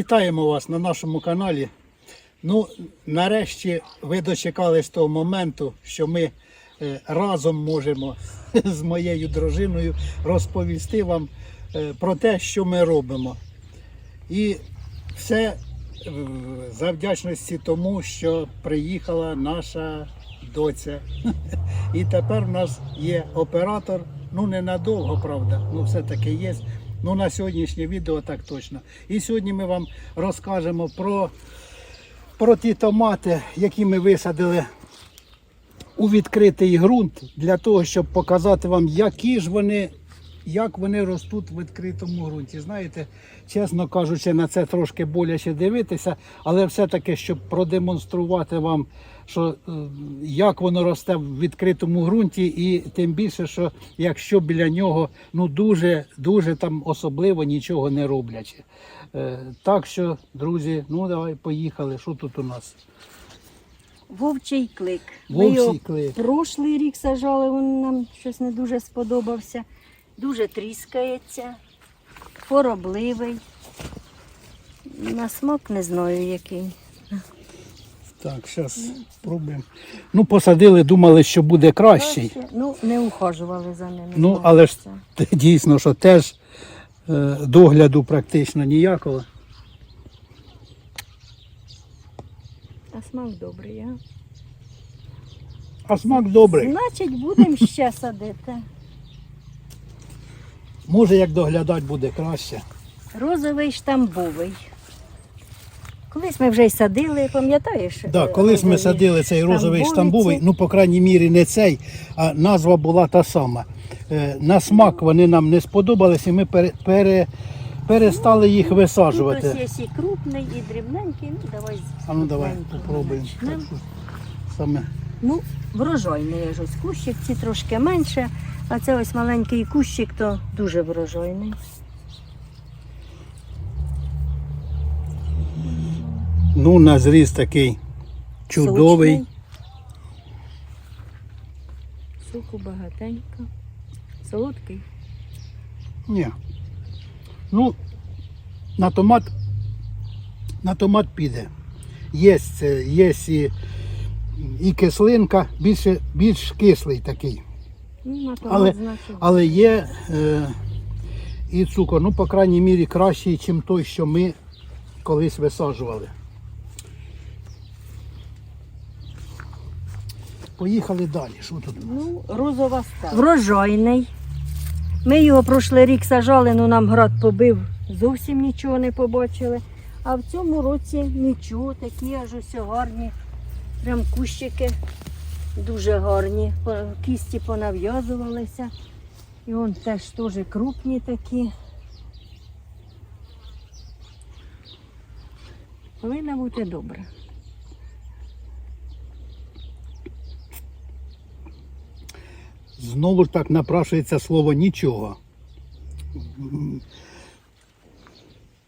Вітаємо вас на нашому каналі. Ну, нарешті ви дочекались того моменту, що ми е, разом можемо з моєю дружиною розповісти вам е, про те, що ми робимо. І все е, за вдячності тому, що приїхала наша доця. І тепер в нас є оператор, ну ненадовго, правда, ну все-таки є. Ну на сьогоднішнє відео так точно. І сьогодні ми вам розкажемо про, про ті томати, які ми висадили у відкритий ґрунт, для того, щоб показати вам, які ж вони, як вони ростуть в відкритому ґрунті. Знаєте, чесно кажучи, на це трошки боляче дивитися, але все-таки, щоб продемонструвати вам, що е, як воно росте в відкритому ґрунті, і тим більше, що якщо біля нього ну дуже дуже там особливо нічого не роблячи. Е, Так що, друзі, ну давай поїхали. Що тут у нас? Вовчий клик. Ми Вовчий його клик. прошлий рік сажали, він нам щось не дуже сподобався. Дуже тріскається, поробливий. На смак не знаю який. Так, зараз спробуємо. Ну, посадили, думали, що буде кращий. Ну, не ухажували за ним. Ну, але ж дійсно, що теж е, догляду практично ніякого. А смак добрий, а? А смак добрий. Значить, будемо ще садити. Може, як доглядати буде краще. Розовий штамбовий. Колись ми вже й садили, пам'ятаєш? Так, да, е, колись ми садили цей розовий штамбовий, ну, по крайній мірі, не цей, а назва була та сама. Е, На смак вони нам не сподобались, і ми пере, пере, перестали їх Тут висаджувати. ось є і крупний, і дрібненький. Ну, давай А ну давай попробуємо. Саме. Ну, врожайний ось кущик, ці трошки менше, а це ось маленький кущик, то дуже врожайний. Ну, на зріз такий чудовий. Сочний. Соку багатенько. Солодкий. Ні. Ну, на томат, на томат піде. Є, є і, і кислинка, більше, більш кислий такий. Ну, Але, але є е, і цукор, ну, по крайній мірі, кращий, ніж той, що ми колись висаджували. Поїхали далі. Що тут? у нас? Ну, розова стала. Врожайний. Ми його прошлий рік сажали, ну нам град побив, зовсім нічого не побачили. А в цьому році нічого, такі аж ось гарні. Прям кущики дуже гарні. Кісті понав'язувалися. І вон теж теж крупні такі. Повинно бути добре. Знову ж так напрашується слово нічого.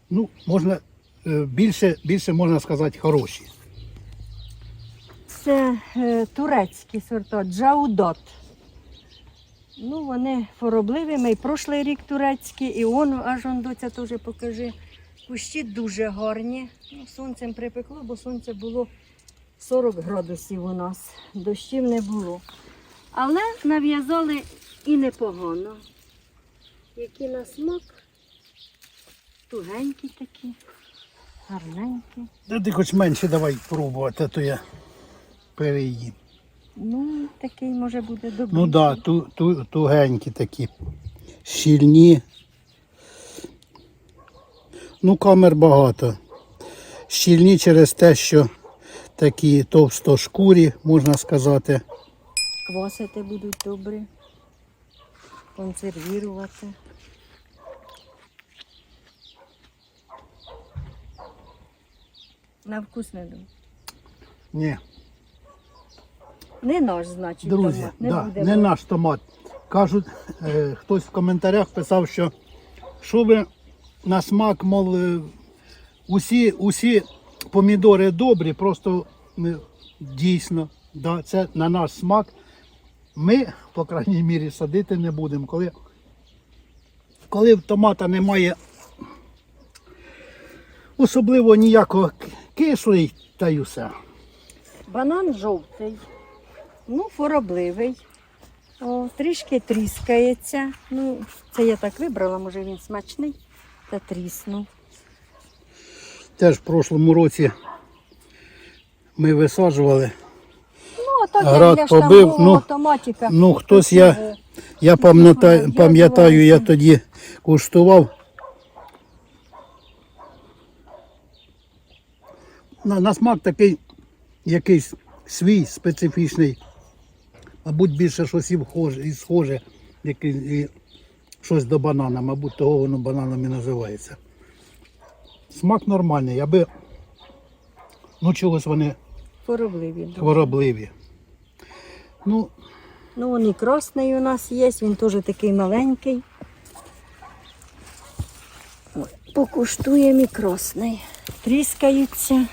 Ну, можна е, більше, більше можна сказати хороші. Це е, турецькі сорта Джаудот. Ну, вони поробливі. Ми й прошлий рік турецькі, і он аж он доця теж покажи. Кущі дуже гарні. Ну, сонцем припекло, бо сонце було 40 градусів у нас. Дощів не було. Але нав'язали і непогано. Які на смак. Тугенькі такі, гарненькі. Та ти хоч менше давай пробувати, а то я переїм. Ну, такий може буде добрий. Ну так, да, ту, ту, тугенькі такі, щільні. Ну, камер багато. Щільні через те, що такі товстошкурі, можна сказати. Квасити будуть добрі, консервірувати. На вкус не думаю. Ні, Не наш, значить, друзі, томат. не да, буде. не наш томат. Кажуть, е, хтось в коментарях писав, що що ви на смак, мов, е, усі, усі помідори добрі, просто е, дійсно, да, це на наш смак. Ми, по крайній мірі, садити не будемо. Коли, коли в томата немає Особливо ніякого кислий та й усе. Банан жовтий, ну, хоробливий. О, трішки тріскається. Ну, це я так вибрала, може він смачний та тріснув. Теж в прошлому році ми висаджували. Ну, а так Град як для побив, штамбового ну, томатика. Ну, хтось я, я пам'ятаю, пам'ятаю, я тоді куштував. На, на смак такий якийсь свій специфічний, мабуть, більше щось і вхоже, і схоже, як і, і щось до банана, мабуть, того воно бананом і називається. Смак нормальний, аби ну чогось вони Хоробливі. дуже. хворобливі. Ну, Ну, він і красний у нас є, він теж такий маленький. Ой, Покуштуємо і красний. Тріскаються.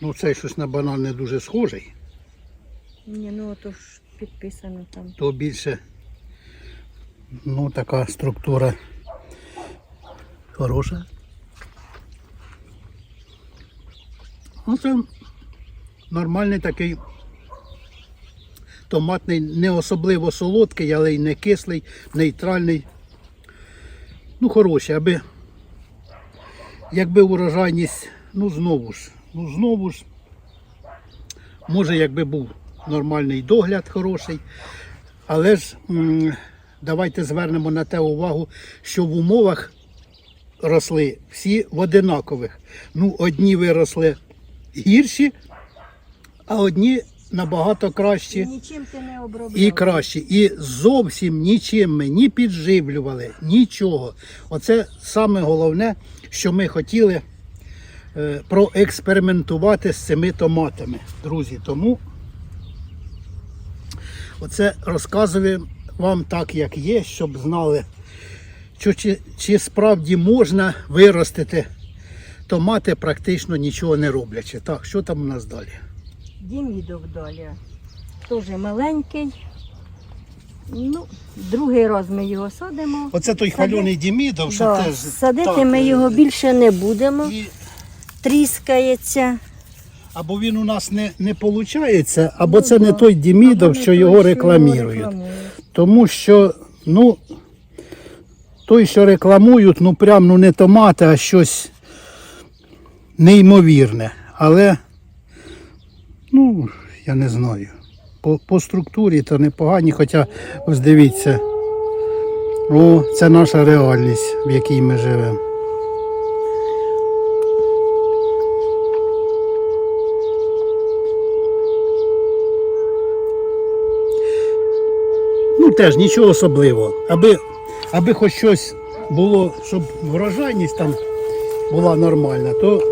Ну цей щось на банан не дуже схожий. Ні, ну то ж підписано там. то більше ну, така структура хороша. Ну, це нормальний такий томатний, не особливо солодкий, але й не кислий, нейтральний. Ну, хороший, аби якби урожайність, ну знову ж, ну знову ж, може, якби був нормальний догляд хороший, але ж давайте звернемо на те увагу, що в умовах росли всі в одинакових. Ну, одні виросли гірші, а одні набагато кращі Нічим ти не обробляв. і кращі. І зовсім нічим ми ні підживлювали, нічого. Оце саме головне, що ми хотіли проекспериментувати з цими томатами, друзі. Тому оце розказую вам так, як є, щоб знали, чи, чи справді можна виростити томати, практично нічого не роблячи. Так, що там у нас далі? Дімідов далі. Теж маленький. Ну, другий раз ми його садимо. Оце той Сади- хвальоний Дімідов, що Да, теж Садити так, ми е, його більше не будемо. І, Тріскається. або він у нас не, не виходить, або Ну, це не да. той Дімідов, не що той, його що рекламують. рекламують. Тому що, ну, той, що рекламують, ну прям ну не томати, а щось неймовірне. Але, ну, я не знаю. По, по структурі то непогані, хоча ось дивіться. О, це наша реальність, в якій ми живемо. Теж нічого особливого. Аби, аби хоч щось було, щоб врожайність там була нормальна, то,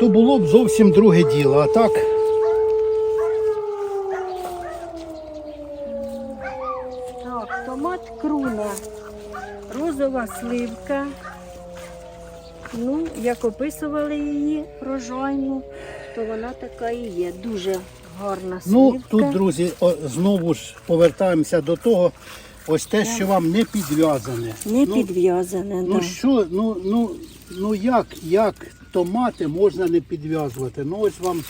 то було б зовсім друге діло. А так, Так, томат круна, розова сливка. Ну, як описували її врожайну, то вона така і є. Дуже гарна ну тут, друзі, о, знову ж повертаємося до того, ось те, що вам не підв'язане. Не ну, підв'язане, Ну да. що, ну, ну, ну як, як томати можна не підв'язувати? Ну ось вам,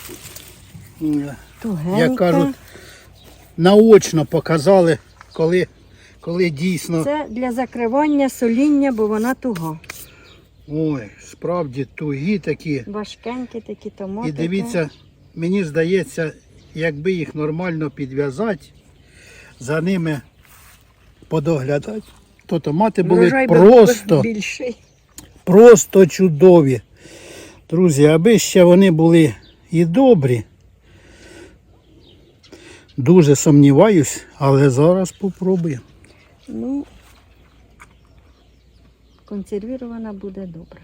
м, Тугенька. як кажуть, наочно показали, коли, коли дійсно. Це для закривання соління, бо вона туга. Ой, справді тугі такі. Важкенькі такі томати. І дивіться, мені здається, якби їх нормально підв'язати, за ними подоглядати, то томати були Врожай просто, більший. просто чудові. Друзі, аби ще вони були і добрі. Дуже сумніваюсь, але зараз попробуємо. Ну, консервірована буде добре.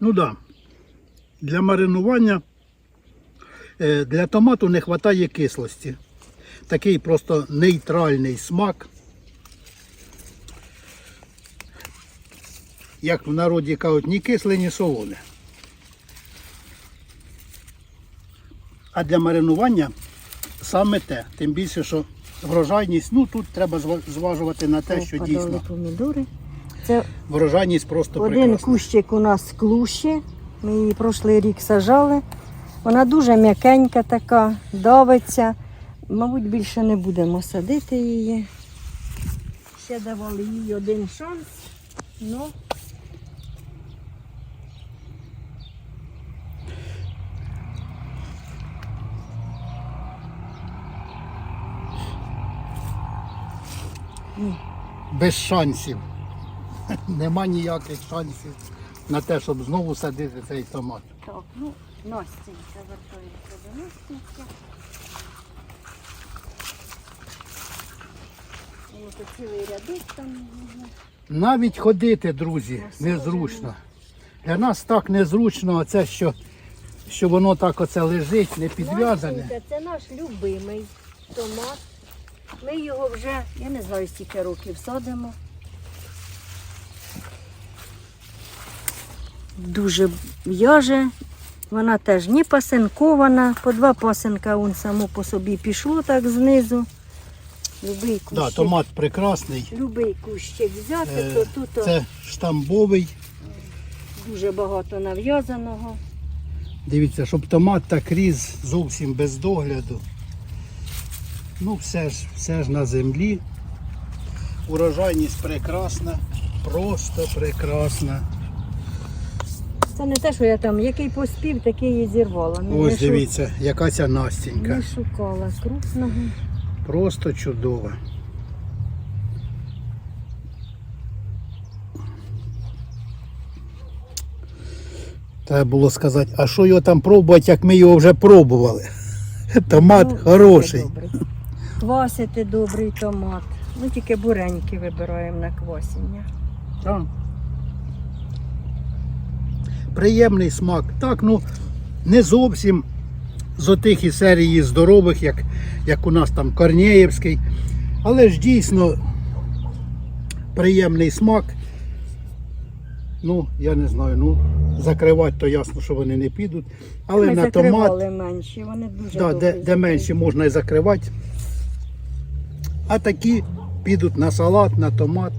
Ну так. Да. Для маринування для томату не вистачає кислості. Такий просто нейтральний смак. Як в народі кажуть, ні кисле, ні солоне. А для маринування саме те. Тим більше, що врожайність, ну тут треба зважувати на те, що дійсно помідори. Це врожайність просто один прекрасна. кущик у нас клущі. Ми її прошлий рік сажали. Вона дуже м'якенька така, давиться. Мабуть, більше не будемо садити її. Ще давали їй один шанс. Ну, Без шансів. Нема ніяких шансів на те, щоб знову садити цей томат. так, ну, Настенька вертається до Настенька. Воно то цілий рядок там. ну, Навіть ходити, друзі, незручно. Для нас так незручно, оце що, що воно так оце лежить, не підв'язане. Це наш любимий томат. Ми його вже, я не знаю, скільки років садимо. Дуже в'яже. Вона теж не пасинкована. По два пасинка он само по собі пішло так знизу. Любий кущик, Да, томат прекрасний. любий кущик взяти, Е, то тут Це штамбовий. дуже багато нав'язаного. Дивіться, щоб томат так ріс зовсім без догляду. Ну, все ж, все ж на землі. Урожайність прекрасна, просто прекрасна. Це не те, що я там, який поспів, такий і зірвала. Не- Ось не шу- дивіться, яка ця Настінька. Не шукала крупного. Просто чудова. Треба було сказати, а що його там пробувати, як ми його вже пробували. Томат Ну, хороший. Квасити добрий томат. Ну тільки буреньки вибираємо на квасіння. Так. Приємний смак. Так, ну не зовсім з отих із серії здорових, як, як у нас там Корнеєвський. Але ж дійсно приємний смак. Ну, я не знаю, ну закривати то ясно, що вони не підуть. Але Ми на томат, менші, вони дуже да, де, де менші можна і закривати. А такі підуть на салат, на томат.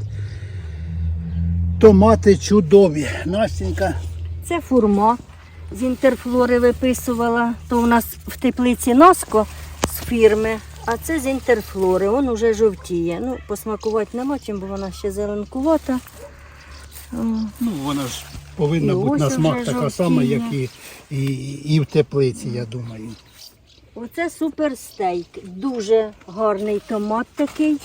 Томати чудові. Настенька. Це фурма. З інтерфлори виписувала. То у нас в теплиці Носко з фірми, а це з інтерфлори. Він уже жовтіє. Ну, посмакувати нема чим, бо вона ще зеленкувата. Ну, вона ж повинна І бути на смак така сама, як і, і, і в теплиці, я думаю. Оце суперстейк. Дуже гарний томат такий.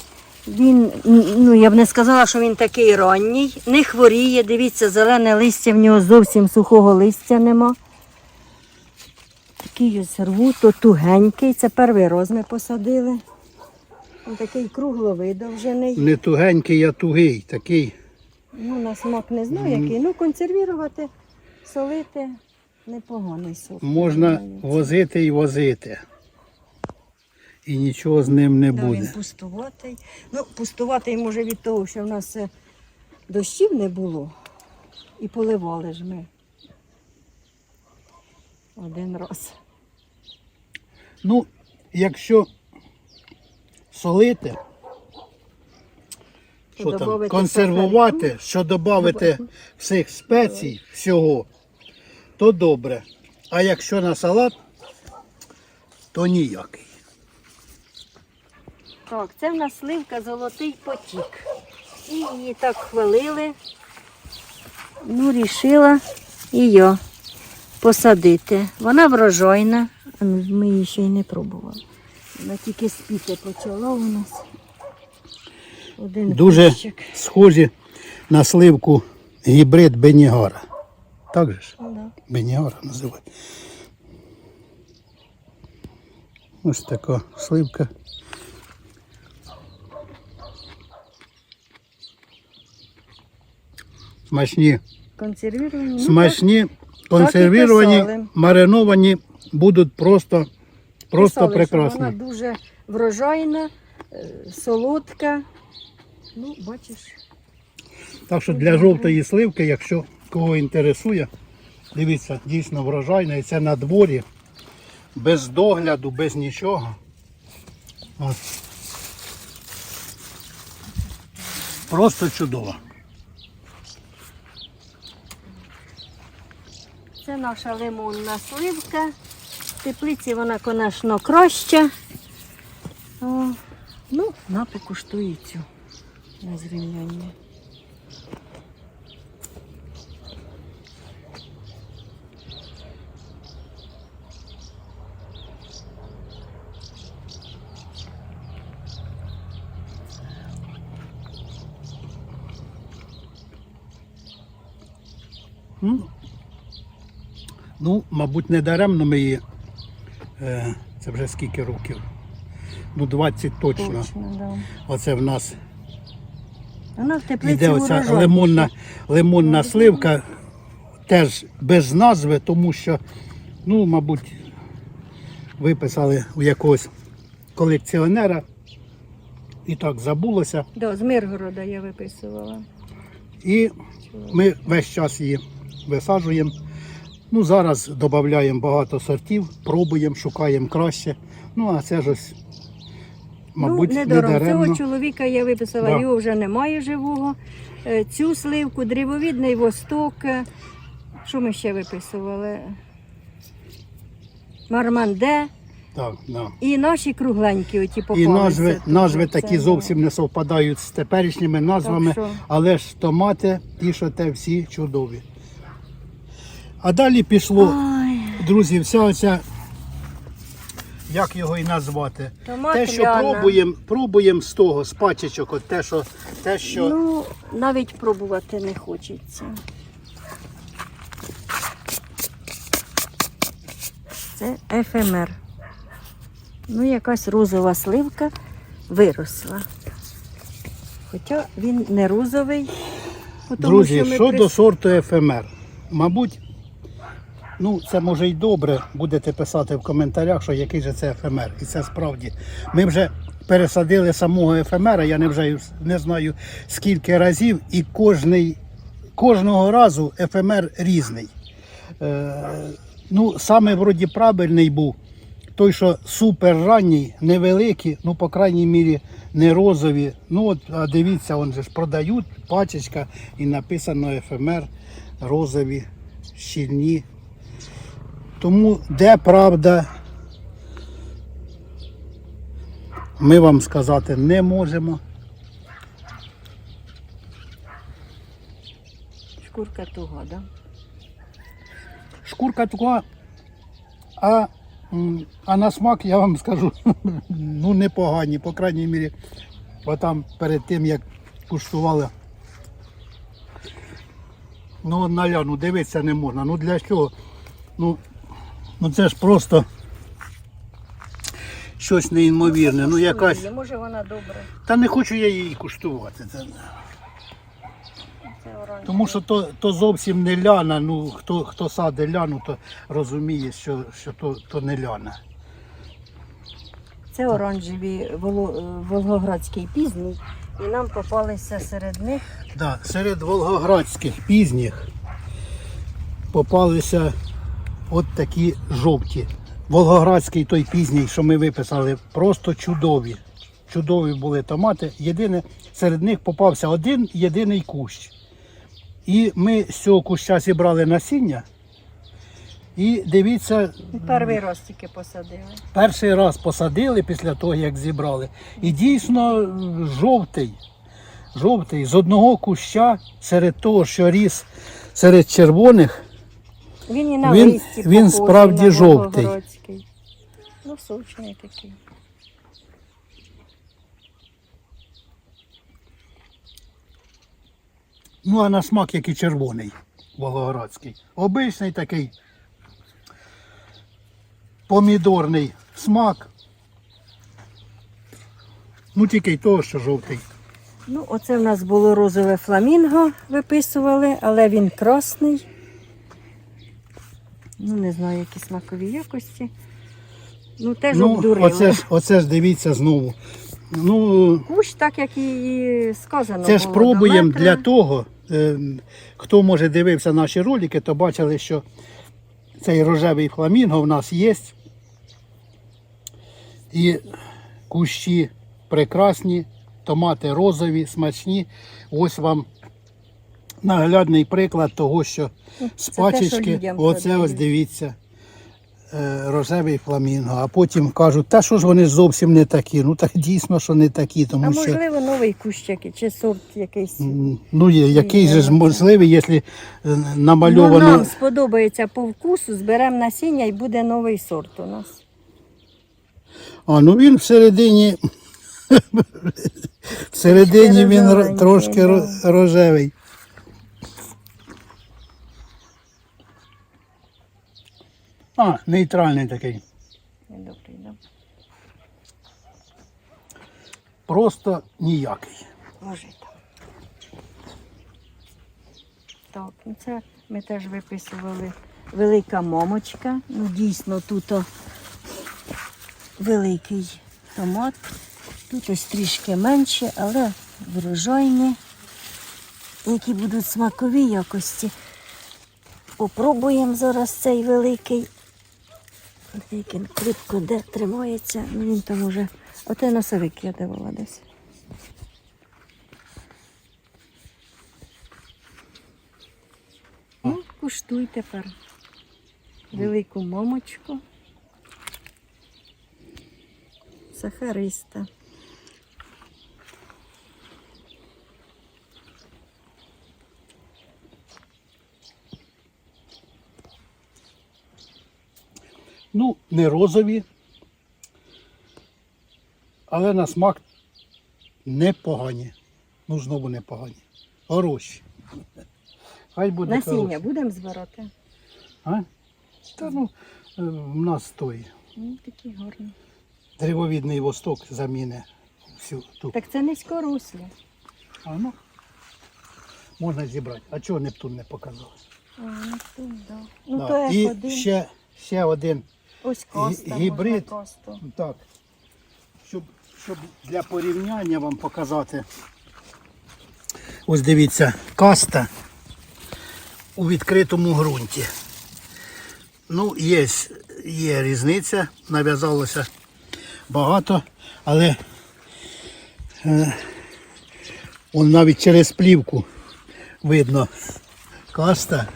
Він, ну я б не сказала, що він такий ранній, не хворіє. Дивіться, зелене листя в нього зовсім сухого листя нема. Такий ось рву, то тугенький. Це перший роз ми посадили. Він такий кругловидовжений. Не тугенький, а тугий, такий. Ну, на смак не знаю який. Ну, консервувати, солити непоганий сок. Можна возити і возити. І нічого з ним не Да, він буде. пустуватий. Ну, пустуватий може від того, що в нас е, дощів не було. І поливали ж ми. Один раз. Ну, якщо солити, що там, консервувати, що додати всіх спецій, всього, то добре. А якщо на салат, то ніякий. Так, це в нас сливка золотий потік. І її так хвалили. Ну, рішила я посадити. Вона врожайна. Ну, Ми її ще й не пробували. Вона тільки спіти почала у нас. Один Дуже кущик. схожі на сливку гібрид Бенігара. Так же ж? Да. Бенігара називають. Ось така сливка. Смачні, Консервіровані. Ну, смачні, консервіровані, мариновані будуть просто, просто Писали, прекрасні. Вона дуже врожайна, е, солодка. Ну, бачиш. Так що для жовтої сливки, якщо кого інтересує, дивіться, дійсно врожайна і це на дворі, без догляду, без нічого. От. Просто чудово. Це наша лимонна сливка. В теплиці вона, звісно, краща. О, ну, на покуштую цю на зрівняння. М? Ну, мабуть, не даремно ми її. Е, це вже скільки років? Ну, 20 точно. Точно, да. Оце в нас Вона в теплиці іде оця лимонна, лимонна сливка, теж без назви, тому що, ну, мабуть, виписали у якогось колекціонера. І так забулося. Да, з Миргорода я виписувала. І ми весь час її висаджуємо. Ну, зараз додаємо багато сортів, пробуємо, шукаємо краще. Ну, а це ж ось, мабуть, ну, не. Цього чоловіка я виписала, Да. його вже немає живого. Е, Цю сливку, древовідний восток. е, Що ми ще виписували? Марманде Так, да. і наші кругленькі оті попалися. І назви, назви Це, такі ну, зовсім не совпадають з теперішніми назвами, але ж томати, ті, що те всі чудові. А далі пішло, Ой, друзі, вся оця, як його і назвати. Томат те, що ляна. пробуємо, пробуємо з того, з пачечок, от те, що, те, що Ну, навіть пробувати не хочеться. Це ефемер. Ну, якась розова сливка виросла. Хоча він не розовий. тому Друзі, ми щодо прис- сорту ефемер, мабуть, ну це може й добре, будете писати в коментарях, що який же це ефемер. І це справді. Ми вже пересадили самого ефемера, я не вже не знаю скільки разів, і кожний, кожного разу ефемер різний. Е, ну, саме вроді правильний був. Той, що супер ранній, невеликі, ну, по крайній мірі, не розові. Ну, от, а дивіться, он же ж продають пачечка і написано ефемер, розові, щільні. Тому де правда, ми вам сказати не можемо. Шкурка туга, да? Шкурка така, а, а на смак я вам скажу, ну непогані, по крайній мірі, бо там перед тим як куштували. Ну, на ляну дивитися не можна. Ну для чого? Ну, ну це ж просто щось неймовірне. Ну якась. Ой, Може вона добра. Та не хочу я її куштувати. Це... Тому що то, то зовсім не ляна. Ну, хто, хто саде ляну, то розуміє, що, що то, то не ляна. Це оранжеві е, волгоградський пізній. І нам попалися серед них Да, серед волгоградських пізніх попалися от такі жовті. Волгоградський той пізній, що ми виписали, просто чудові. Чудові були томати. Єдине, серед них попався один єдиний кущ. І ми з цього куща зібрали насіння. І дивіться, перший раз тільки посадили. перший раз посадили після того, як зібрали. І дійсно жовтий. Жовтий. З одного куща серед того, що ріс серед червоних, Він і на Він- листі він похожий справді на жовтий. волгоградський. Ну, сочний такий. ну а на смак як і червоний волгоградський. Обичний такий помідорний смак. Ну тільки й того, що жовтий. Ну, оце в нас було розове фламінго, виписували, але він красний. Ну, не знаю, які смакові якості. Ну, теж Ну, обдурили. оце ж, оце ж дивіться знову. Ну, Кущ, так як і сказано. Це ж було, пробуємо для того, е, хто може дивився наші ролики, то бачили, що цей рожевий фламінго в нас є. І кущі прекрасні, томати розові, смачні. Ось вам наглядний приклад того, що з те, що пачечки, оце ось дивіться, е, рожевий фламінго. А потім кажуть, та що ж вони зовсім не такі. Ну так дійсно, що не такі, тому А що. можливо, новий кущ який, чи сорт якийсь. Ну, є, який же ж можливий, якщо е, Ну, нам сподобається по вкусу, зберемо насіння і буде новий сорт у нас. А, ну він всередині. Всередині він трошки рожевий. А, нейтральний такий. Добрий, да. Просто ніякий. Ложи там. Так, ну це ми теж виписували велика момочка. Ну, дійсно, тут великий томат. Тут ось трішки менше, але врожайні, які будуть смакові якості. Попробуємо зараз цей великий. Як він кріпко де тримається, ну він там уже. Оте носовик я дивила десь. Ну, куштуй тепер велику момочку. Сахариста. Ну, не розові, але на смак непогані. Ну, знову непогані. Хороші. Хай буде Насіння хороші. будемо збирати? А? Та ну, е, в нас той Ну, такі гарні. древовідний восток заміне всю ту. Так це низькорослі. А ну, можна зібрати. А чого Нептун не показав? А, ну, тут, да. ну то як І один. ще, ще один Ось коста. гібрид. Можна косту. Так, щоб, щоб для порівняння вам показати. Ось дивіться, каста у відкритому ґрунті. Ну, є, є різниця, нав'язалося багато, але е, он навіть через плівку видно каста.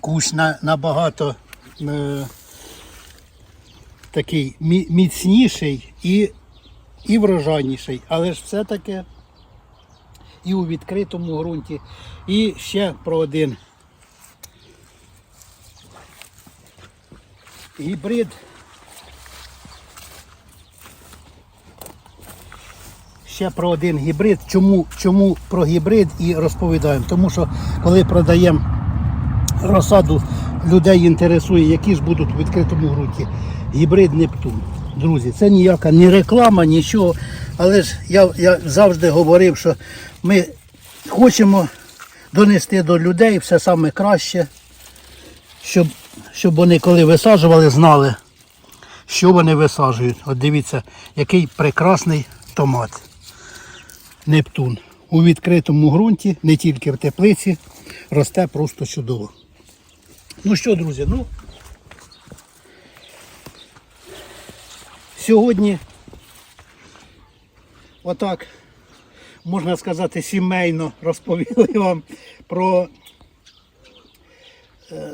Кущ на, набагато е, такий міцніший і, і врожайніший, але ж все-таки і у відкритому ґрунті. І ще про один гібрид. Ще про один гібрид. Чому, чому про гібрид і розповідаємо? Тому що коли продаємо розсаду людей інтересує, які ж будуть у відкритому ґрунті. Гібрид Нептун. Друзі, це ніяка не реклама, нічого. Але ж я, я завжди говорив, що ми хочемо донести до людей все саме краще, щоб, щоб вони, коли висаджували, знали, що вони висаджують. От дивіться, який прекрасний томат. Нептун. У відкритому ґрунті, не тільки в теплиці, росте просто чудово. Ну що, друзі, ну. Сьогодні отак, можна сказати, сімейно розповіли вам про, е,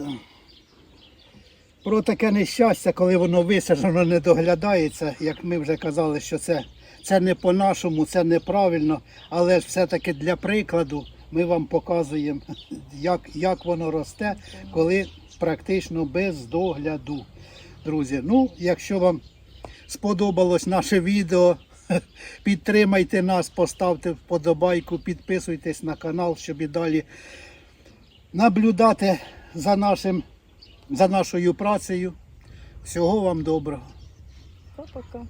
про таке нещастя, коли воно висаджено, не доглядається, як ми вже казали, що це, це не по-нашому, це неправильно, але ж все-таки для прикладу ми вам показуємо, як, як воно росте, коли практично без догляду. Друзі, ну, якщо вам сподобалось наше відео, підтримайте нас, поставте вподобайку, підписуйтесь на канал, щоб і далі наблюдати за, нашим, за нашою працею. Всього вам доброго. Пока-пока.